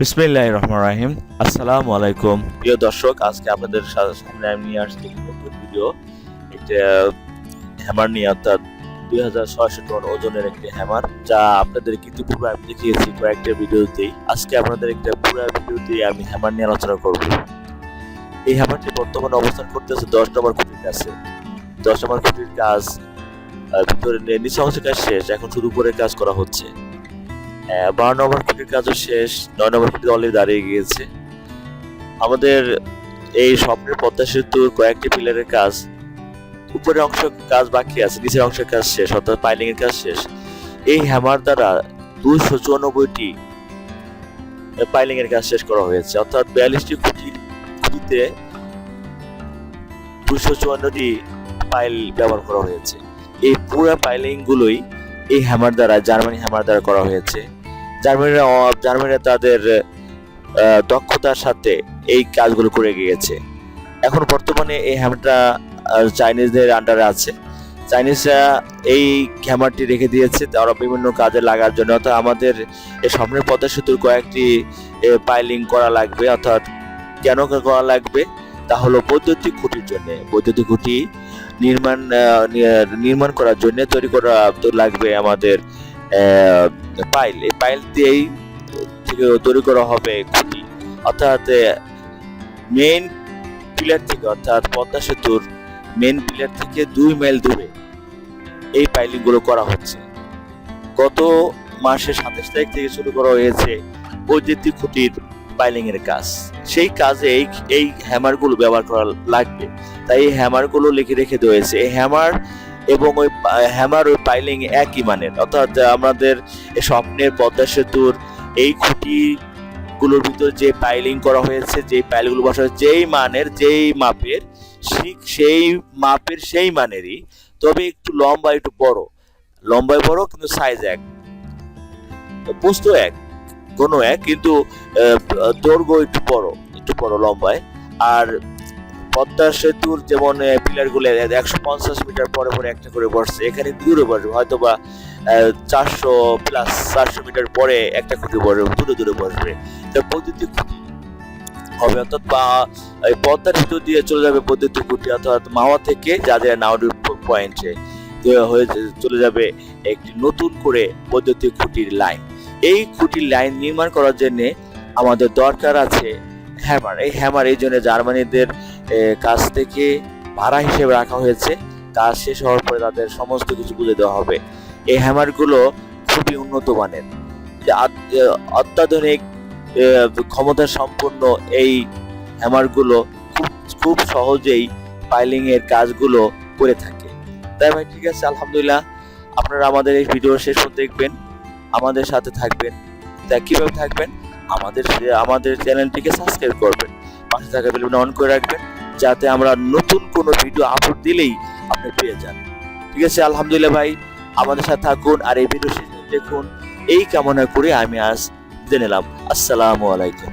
বিসমিল্লাহ রহমান রাহিম। আসসালামু আলাইকুম প্রিয় দর্শক, আজকে আপনাদের সামনে আমি নিয়ে আসছি নতুন ভিডিও একটা হ্যামার নিয়ে, অর্থাৎ দুই হাজার ছয়শো টন ওজনের একটি হ্যামার যা আপনাদের কিন্তু পূর্বে আমি দেখিয়েছি কয়েকটা ভিডিওতেই আজকে আপনাদের একটা পুরো ভিডিওতে আমি হ্যামার নিয়ে আলোচনা করব। এই হ্যামারটি বর্তমানে অবস্থান করতেছে দশ নম্বর খুঁটির কাছে। দশ নম্বর খুঁটির কাজ ভিতরে নিচে অংশের কাজ শেষ, এখন শুধু উপরের কাজ করা হচ্ছে। বারো নম্বর খুঁটির কাজও শেষ, নয় নম্বর খুঁটি অলরেডি দাঁড়িয়ে গিয়েছে। আমাদের এই স্বপ্নের পদ্মা সেতুর কয়েকটি পিলারের কাজ, উপরের অংশ কাজ বাকি আছে, নিচের অংশের কাজ শেষ, অর্থাৎ পাইলিং এর কাজ শেষ। এই হ্যামার দ্বারা দুইশো চুরানব্বইটি পাইলিং এর কাজ শেষ করা হয়েছে। অর্থাৎ বিয়াল্লিশটি খুঁটি, খুঁটিতে দুইশো চুয়ান্নটি পাইল ব্যবহার করা হয়েছে। এই পুরো পাইলিং গুলোই এই হ্যামার দ্বারা জার্মানি হ্যামার দ্বারা করা হয়েছে। জার্মানিরা জার্মানিরা তাদের দক্ষতার সাথে এই কাজগুলো করে গিয়েছে এখন বর্তমানে এই হ্যামারটা চাইনিজদের আন্ডারে আছে। চাইনিজরা এই হ্যামারটি রেখে দিয়েছে, তারা বিভিন্ন কাজে লাগার জন্য। অর্থাৎ আমাদের এই স্বপ্নের পদ্মা সেতুর কয়েকটি পাইলিং করা লাগবে, অর্থাৎ কেন করা লাগবে, তা হলো বৈদ্যুতিক খুঁটির জন্য। বৈদ্যুতিক খুঁটি নির্মাণ নির্মাণ করার জন্য তৈরি করা লাগবে আমাদের পাইল, এই পাইল দিয়েই থেকে তৈরি করা হবে খুঁটি। অর্থাৎ মেইন পিলার থেকে, অর্থাৎ পদ্মা সেতুর মেন পিলার থেকে দুই মাইল দূরে এই পাইলিংগুলো করা হচ্ছে। গত মাসের সাতাশ তারিখ থেকে শুরু করা হয়েছে বৈদ্যুতিক খুঁটির পাইলিং এর কাজ। সেই কাজে এই এই হ্যামারগুলো ব্যবহার করা লাগবে। তাই এই হ্যামারগুলো লিখে রেখে দিয়েছে এই হ্যামার এবং ওই হ্যামার ওই পাইলিং একই মানের। অর্থাৎ আমাদের স্বপ্নের পদ্মা সেতুর এই খুঁটি গুলোর ভিতর যে পাইলিং করা হয়েছে, যে পাইলগুলো বসা হয়েছে, যেই মানের, যেই মাপের, ঠিক সেই মাপের সেই মানেরই, তবে একটু লম্বা, একটু বড়। লম্বায় বড়, কিন্তু সাইজ এক। পোস্ত এক, কোনো এক, কিন্তু দৈর্ঘ্য একটু বড় একটু বড় লম্বায়। আর পদ্মা সেতুর যেমন পিলারগুলো একশো পঞ্চাশ মিটার পরে পরে একটা করে বসছে, এখানে দূরে বসবে হয়তো বা চারশো প্লাস চারশো মিটার পরে একটা খুঁটি বসবে দূরে দূরে বসবে। বৈদ্যুতিক খুঁটি হবে, অর্থাৎ বা, এই পদ্মার ভিতর দিয়ে চলে যাবে বৈদ্যুতিক খুঁটি অর্থাৎ মাওয়া থেকে যাদের নাউডি পয়েন্টে হয়ে চলে যাবে একটি নতুন করে বৈদ্যুতিক খুঁটির লাইন। এই খুঁটির লাইন নির্মাণ করার জন্য আমাদের দরকার আছে হ্যামার। এই হ্যামার এই জন্য জার্মানিদের কাছ থেকে ভাড়া হিসেবে রাখা হয়েছে। কাজ শেষ হওয়ার পরে তাদের সমস্ত কিছু বুঝে দেওয়া হবে। এই হ্যামারগুলো খুবই উন্নত মানের। অত্যাধুনিক ক্ষমতা সম্পন্ন এই হ্যামারগুলো খুব খুব সহজেই পাইলিং এর কাজগুলো করে থাকে। তাই ভাই, ঠিক আছে, আলহামদুলিল্লাহ। আপনারা আমাদের এই ভিডিও শেষ পর্যন্ত দেখবেন। আমাদের সাথে থাকবেন। তা কীভাবে থাকবেন? আমাদের আমাদের চ্যানেলটিকে সাবস্ক্রাইব করবেন। পাশে থাকা বেলুন অন করে রাখবেন। যাতে আমরা নতুন কোনো ভিডিও আপলোড দিলেই আপনি পেয়ে যান। ঠিক আছে? আলহামদুলিল্লাহ ভাই, আমাদের সাথে থাকুন আর এই ভিডিও দেখুন। এই কামনা করে আমি আজ জেনে নিলাম। আসসালামু আলাইকুম।